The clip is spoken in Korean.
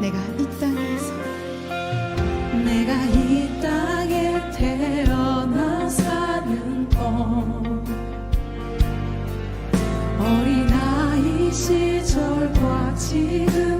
내가 이 땅에서 내가 이 땅에 태어나 사는 법. 어린아이 시절과 지금